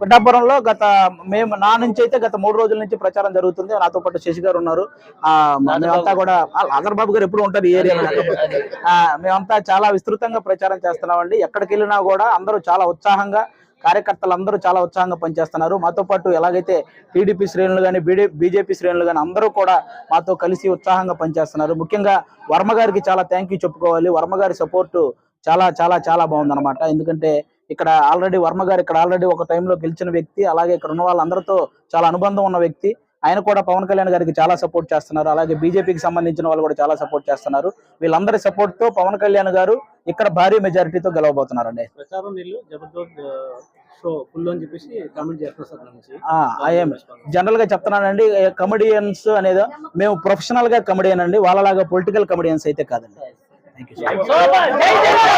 పిఠాపురంలో గత మేము నా నుంచి అయితే గత మూడు రోజుల నుంచి ప్రచారం జరుగుతుంది. నాతో పాటు శశి గారు ఉన్నారు. మేమంతా కూడా ఆదర్బాబు గారు ఎప్పుడు ఉంటారు ఈ ఏరియాలో. మేమంతా చాలా విస్తృతంగా ప్రచారం చేస్తున్నామండి. ఎక్కడికి వెళ్ళినా కూడా అందరూ చాలా ఉత్సాహంగా కార్యకర్తలు అందరూ చాలా ఉత్సాహంగా పనిచేస్తున్నారు. మాతో పాటు ఎలాగైతే టీడీపీ శ్రేణులు కానీ బీజేపీ శ్రేణులు కానీ అందరూ కూడా మాతో కలిసి ఉత్సాహంగా పనిచేస్తున్నారు. ముఖ్యంగా వర్మ గారికి చాలా థ్యాంక్ చెప్పుకోవాలి. వర్మ గారి సపోర్టు చాలా చాలా చాలా బాగుందన్నమాట. ఎందుకంటే ఇక్కడ ఆల్రెడీ వర్మ గారు ఇక్కడ ఆల్రెడీ ఒక టైంలో గెలిచిన వ్యక్తి అలాగే ఇక్కడ ఉన్న వాళ్ళందరితో చాలా అనుబంధం ఉన్న వ్యక్తి. ఆయన కూడా పవన్ కళ్యాణ్ గారికి చాలా సపోర్ట్ చేస్తున్నారు. అలాగే బీజేపీకి సంబంధించిన వాళ్ళు కూడా చాలా సపోర్ట్ చేస్తున్నారు. వీళ్ళందరి సపోర్ట్తో పవన్ కళ్యాణ్ గారు ఇక్కడ భారీ మెజారిటీతో గెలవబోతున్నారండి. జనరల్గా చెప్తున్నానండి కమెడియన్స్ అనేది మేము ప్రొఫెషనల్గా కమెడియన్ అండి. వాళ్ళలాగా పొలిటికల్ కమెడియన్స్ అయితే కాదండి. Thank you